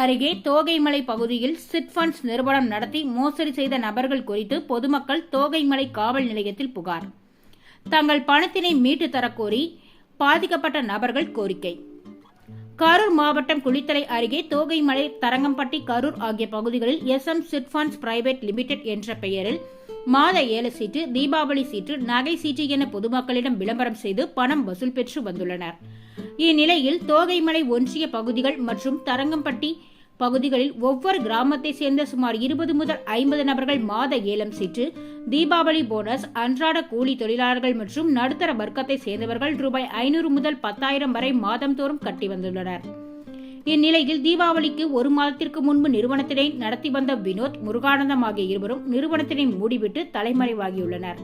அருகே தோகைமலை பகுதியில் சிட்ஃபண்ட்ஸ் நிறுவனம் நடத்தி மோசடி செய்த நபர்கள் குறித்து பொதுமக்கள் தோகைமலை காவல் நிலையத்தில் புகார். தங்கள் பணத்தினை மீட்டு தரக்கோரி பாதிக்கப்பட்ட நபர்கள் கோரிக்கை. கரூர் மாவட்டம் குளித்தலை அருகே தோகைமலை தரங்கம்பட்டி கரூர் ஆகிய பகுதிகளில் S M chit funds private limited என்ற பெயரில் மாத ஏல சீட்டு தீபாவளி சீட்டு நகை சீட்டு என பொதுமக்களிடம் விளம்பரம் செய்து பணம் வசூல் பெற்று வந்துள்ளனர். இந்நிலையில் தோகைமலை ஒன்றிய பகுதிகள் மற்றும் தரங்கம்பட்டி பகுதிகளில் ஒவ்வொரு கிராமத்தை சேர்ந்த சுமார் இருபது முதல் ஐம்பது நபர்கள் மாத ஏலம் சீற்று தீபாவளி போனஸ் அன்றாட கூலி தொழிலாளர்கள் மற்றும் நடுத்தர வர்க்கத்தை சேர்ந்தவர்கள் ரூபாய் ஐநூறு முதல் பத்தாயிரம் வரை மாதந்தோறும் கட்டி வந்துள்ளனர். இந்நிலையில் தீபாவளிக்கு ஒரு மாதத்திற்கு முன்பு நிறுவனத்தினை நடத்தி வந்த வினோத் முருகானந்தம் ஆகிய இருவரும் நிறுவனத்தினை மூடிவிட்டு தலைமறைவாகியுள்ளனர்.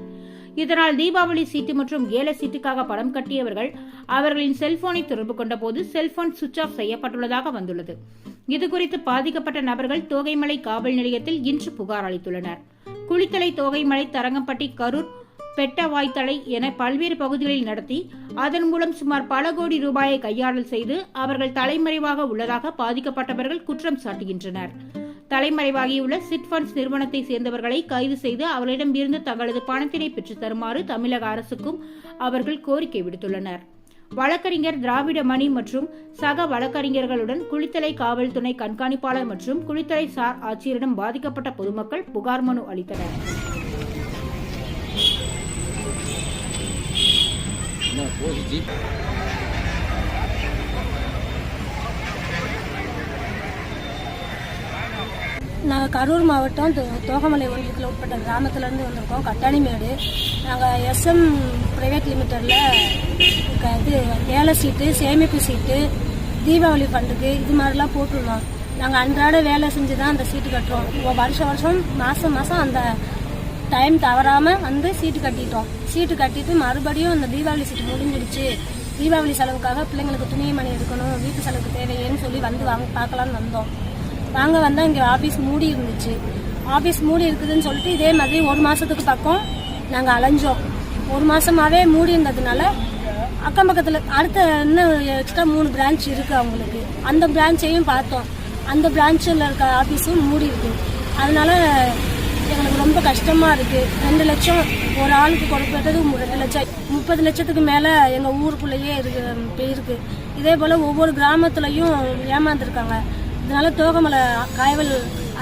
இதனால் தீபாவளி சீட்டு மற்றும் ஏல சீட்டுக்காக பணம் கட்டியவர்கள் அவர்களின் செல்போனை தொடர்பு கொண்டபோது செல்போன் சுவிட்ச் ஆஃப் செய்யப்பட்டுள்ளதாக வந்துள்ளது. இதுகுறித்து பாதிக்கப்பட்ட நபர்கள் தோகைமலை காவல் நிலையத்தில் இன்று புகார் அளித்துள்ளனர். குளித்தலை தோகைமலை தரங்கம்பட்டி கரூர் பெட்டவாய்த்தலை என பல்வேறு பகுதிகளில் நடத்தி அதன் மூலம் சுமார் பல கோடி ரூபாயை கையாடல் செய்து அவர்கள் தலைமறைவாக உள்ளதாக பாதிக்கப்பட்டவர்கள் குற்றம் சாட்டுகின்றனர். தலைமறைவாகியுள்ள சிட் ஃபண்ட்ஸ் நிறுவனத்தை சேர்ந்தவர்களை கைது செய்து அவர்களிடம் இருந்து தங்களது பணத்தினை பெற்று தருமாறு தமிழக அரசுக்கும் அவர்கள் கோரிக்கை விடுத்துள்ளனர். வழக்கறிஞர் திராவிட மணி மற்றும் சக வழக்கறிஞர்களுடன் குளித்தலை காவல் துணை கண்காணிப்பாளர் மற்றும் குளித்தலை சார் ஆட்சியரிடம் பாதிக்கப்பட்ட பொதுமக்கள் புகார் மனு அளித்தனர். போகுது நாங்கள் கரூர் மாவட்டம் தோ- தோகமலை ஒன்றியத்தில் உட்பட்ட கிராமத்துலேருந்து வந்திருக்கோம் கட்டாணிமேடு நாங்கள் எஸ்எம் ப்ரைவேட் லிமிட்டடில் இது வேலை சீட்டு சேமிப்பு சீட்டு தீபாவளி பண்டுக்கு இது மாதிரிலாம் போட்டிருந்தோம். நாங்கள் அன்றாட வேலை செஞ்சு தான் அந்த சீட்டு கட்டுறோம். வருஷம் வருஷம் மாதம் மாதம் அந்த டைம் தவறாமல் வந்து சீட்டு கட்டிட்டோம். சீட்டு கட்டிட்டு மறுபடியும் அந்த தீபாவளி சீட்டு முடிஞ்சிடுச்சு. தீபாவளி செலவுக்காக பிள்ளைங்களுக்கு துணி மணி எடுக்கணும் வீட்டு செலவுக்கு தேவையேன்னு சொல்லி வந்து வாங்க பார்க்கலான்னு வந்தோம். நாங்கள் வந்தால் இங்கே ஆஃபீஸ் மூடி இருந்துச்சு. ஆஃபீஸ் மூடி இருக்குதுன்னு சொல்லிட்டு இதே மாதிரி ஒரு மாதத்துக்கு பக்கம் நாங்கள் அலைஞ்சோம். ஒரு மாதமாகவே மூடி இருந்ததுனால அக்கம் பக்கத்தில் அடுத்த இன்னும் எக்ஸ்ட்ரா மூணு பிரான்ச் இருக்குது அவங்களுக்கு. அந்த பிரான்ச்சையும் பார்த்தோம். அந்த பிரான்ச்சில் இருக்க ஆஃபீஸும் மூடி இருக்கு. அதனால எங்களுக்கு ரொம்ப கஷ்டமாக இருக்குது ரெண்டு லட்சம் ஒரு ஆளுக்கு கொடுக்கறது ரெண்டு லட்சம் முப்பது லட்சத்துக்கு மேலே எங்கள் ஊருக்குள்ளேயே இருக்கு போயிருக்கு. இதே போல் ஒவ்வொரு கிராமத்துலேயும் ஏமாந்துருக்காங்க. இதனால தோகமலை காவல்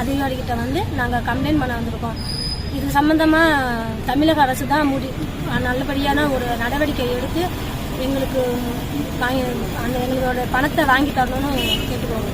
அதிகாரிகிட்ட வந்து நாங்கள் கம்ப்ளைண்ட் பண்ண வந்திருக்கோம். இது சம்பந்தமாக தமிழக அரசு தான் முடி நல்லபடியான ஒரு நடவடிக்கை எடுத்து எங்களுக்கு வாங்கி அந்த எங்களோட பணத்தை வாங்கி தரணும்னு கேட்டுக்கோங்க.